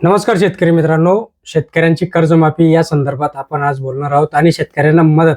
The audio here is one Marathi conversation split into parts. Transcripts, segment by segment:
नमस्कार शेतकरी मित्रांनो. शेतकऱ्यांची कर्जमाफी या संदर्भात आपण आज बोलणार आहोत आणि शेतकऱ्यांना मदत.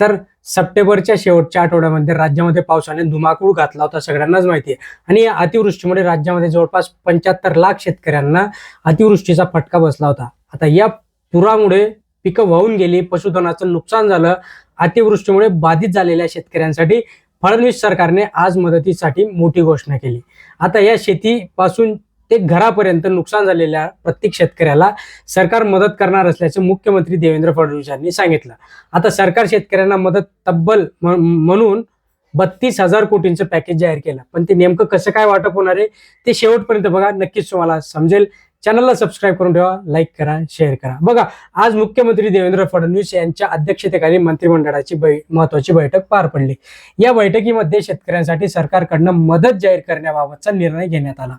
तर सप्टेंबरच्या शेवटच्या आठवड्यामध्ये राज्यामध्ये पावसाने धुमाकूळ घातला होता सगळ्यांनाच माहिती आहे. आणि या अतिवृष्टीमुळे राज्यामध्ये जवळपास पंच्याहत्तर लाख शेतकऱ्यांना अतिवृष्टीचा फटका बसला होता. आता या पुरामुळे पिकं वाहून गेली पशुधनाचं नुकसान झालं अतिवृष्टीमुळे बाधित झालेल्या शेतकऱ्यांसाठी फडणवीस सरकारने आज मदतीसाठी मोठी घोषणा केली. आता या शेतीपासून ते घरापर्यंत नुकसान झालेल्या प्रत्येक शेतकऱ्याला सरकार मदत करणार असल्याचं मुख्यमंत्री देवेंद्र फडणवीस यांनी सांगितलं. आता सरकार शेतकऱ्यांना मदत तब्बल म्हणून बत्तीस हजार कोटींचं पॅकेज जाहीर केलं. पण ते नेमकं कसं काय वाटप होणार आहे ते शेवटपर्यंत बघा नक्कीच तुम्हाला समजेल. चॅनलला सबस्क्राईब करून ठेवा लाईक करा शेअर करा. बघा आज मुख्यमंत्री देवेंद्र फडणवीस यांच्या अध्यक्षतेखाली मंत्रिमंडळाची बै महत्वाची बैठक पार पडली. या बैठकीमध्ये शेतकऱ्यांसाठी सरकारकडनं मदत जाहीर करण्याबाबतचा निर्णय घेण्यात आला.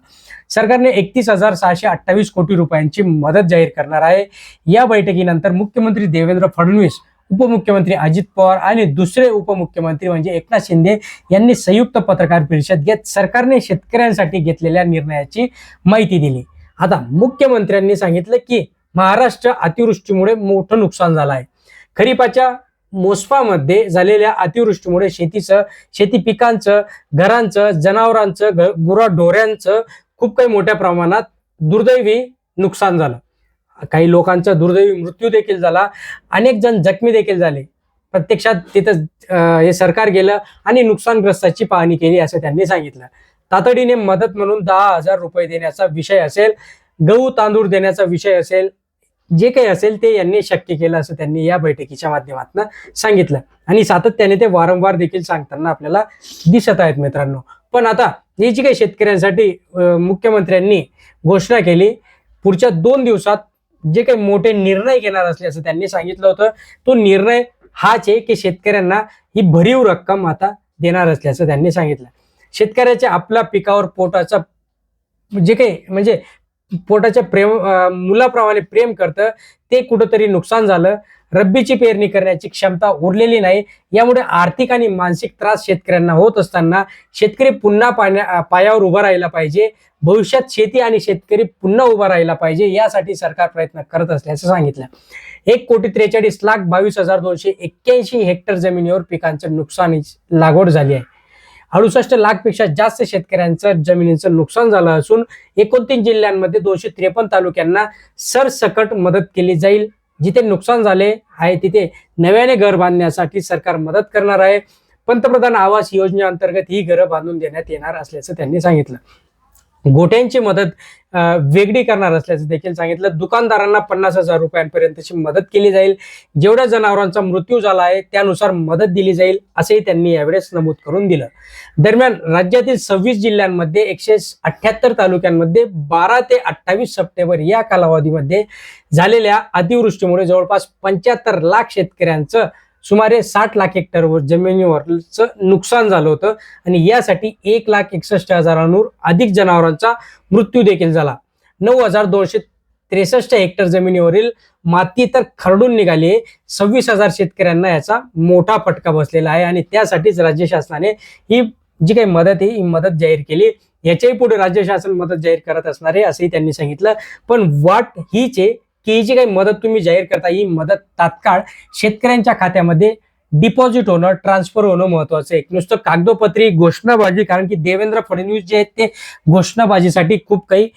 सरकारने एकतीस हजार सहाशे अठ्ठावीस कोटी रुपयांची मदत जाहीर करणार आहे. या बैठकीनंतर मुख्यमंत्री देवेंद्र फडणवीस उपमुख्यमंत्री अजित पवार आणि दुसरे उपमुख्यमंत्री म्हणजे एकनाथ शिंदे यांनी संयुक्त पत्रकार परिषद घेत सरकारने शेतकऱ्यांसाठी घेतलेल्या निर्णयाची माहिती दिली. आता मुख्यमंत्र्यांनी सांगितलं की महाराष्ट्र अतिवृष्टीमुळे मोठं नुकसान झालं आहे खरीपाच्या मोसपामध्ये झालेल्या अतिवृष्टीमुळे शेतीचं शेती पिकांचं घरांचं जनावरांचं गुराढोऱ्यांचं खूप काही मोठ्या प्रमाणात दुर्दैवी नुकसान झालं. काही लोकांचा दुर्दैवी मृत्यू देखील झाला. अनेक जण जखमी देखील झाले. प्रत्यक्षात तिथं हे सरकार गेलं आणि नुकसानग्रस्ताची पाहणी केली असं त्यांनी सांगितलं. तातडीने मदत म्हणून दहा हजार रुपये देण्याचा विषय असेल गहू तांदूळ देण्याचा विषय असेल जे काही असेल ते यांनी शक्य केलं असं त्यांनी या बैठकीच्या माध्यमातून सांगितलं. आणि सातत्याने ते वारंवार देखील सांगताना आपल्याला दिसत आहेत मित्रांनो. पण आता ही जी काही शेतकऱ्यांसाठी मुख्यमंत्र्यांनी घोषणा केली पुढच्या दोन दिवसात जे काही मोठे निर्णय घेणार असल्याचं त्यांनी सांगितलं होतं तो निर्णय हाच आहे की शेतकऱ्यांना ही भरीव रक्कम आता देणार असल्याचं त्यांनी सांगितलं. शेतकऱ्याच्या आपल्या पिकावर पोटाचा जे काही म्हणजे पोटाच्या प्रेम मुलाप्रमाणे प्रेम करतं ते कुठंतरी नुकसान झालं. रब्बीची पेरणी करण्याची क्षमता उरलेली नाही. यामुळे आर्थिक आणि मानसिक त्रास शेतकऱ्यांना होत असताना शेतकरी पुन्हा पाण्या पायावर उभा राहिला पाहिजे. भविष्यात शेती आणि शेतकरी पुन्हा उभा राहिला पाहिजे. यासाठी सरकार प्रयत्न करत असल्याचं सांगितलं. एक कोटी त्रेचाळीस लाख बावीस हजार दोनशे एक्क्याऐंशी हेक्टर जमिनीवर पिकांचं नुकसान लागवड झाली आहे. अडुसष्ट लाखपेक्षा जास्त शेतकऱ्यांचं जमिनीचं नुकसान झालं असून एकोणतीस जिल्ह्यांमध्ये दोनशे त्रेपन्न तालुक्यांना सरसकट मदत केली जाईल. जिथे नुकसान झाले आहे तिथे नव्याने घर बांधण्यासाठी सरकार मदत करणार आहे. पंतप्रधान आवास योजनेअंतर्गत ही घरं बांधून देण्यात येणार असल्याचं त्यांनी सांगितलं. गोट्यांची मदत वेगळी करणार असल्याचं देखील सांगितलं. दुकानदारांना पन्नास हजार रुपयांपर्यंतची मदत केली जाईल. जेवढ्या जनावरांचा मृत्यू झाला आहे त्यानुसार मदत दिली जाईल असंही त्यांनी यावेळेस नमूद करून दिलं. दरम्यान राज्यातील सव्वीस जिल्ह्यांमध्ये एकशे अठ्ठ्याहत्तर तालुक्यांमध्ये बारा ते अठ्ठावीस सप्टेंबर या कालावधीमध्ये झालेल्या अतिवृष्टीमुळे जवळपास पंच्याहत्तर लाख शेतकऱ्यांचं सुमारे साठ लाख हेक्टरवर जमिनीवरचं नुकसान झालं होतं आणि यासाठी एक लाख एकसष्ट हजारांवर अधिक जनावरांचा मृत्यू देखील झाला. नऊ हजार दोनशे त्रेसष्ट हेक्टर जमिनीवरील माती तर खरडून निघाली आहे. सव्वीस हजार शेतकऱ्यांना याचा मोठा फटका बसलेला आहे आणि त्यासाठीच राज्य शासनाने ही जी काही मदत आहे ही मदत जाहीर केली. याच्याही पुढे राज्य शासन मदत जाहीर करत असणार आहे असंही त्यांनी सांगितलं. पण वाट हीच आहे की ही जी काही मदत तुम्ही जाहीर करता ही मदत तात्काळ शेतकऱ्यांच्या खात्यामध्ये डिपॉझिट होणं ट्रान्सफर होणं महत्वाचं आहे. नुसतं कागदोपत्री घोषणाबाजी कारण की देवेंद्र फडणवीस जे आहेत ते घोषणाबाजीसाठी खूप काही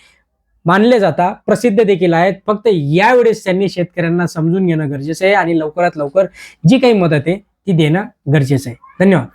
मानले जातात प्रसिद्ध देखील आहेत. फक्त यावेळेस त्यांनी शेतकऱ्यांना समजून घेणं गरजेचं आहे आणि लवकरात लवकर जी काही मदत आहे ती देणं गरजेचं आहे. धन्यवाद.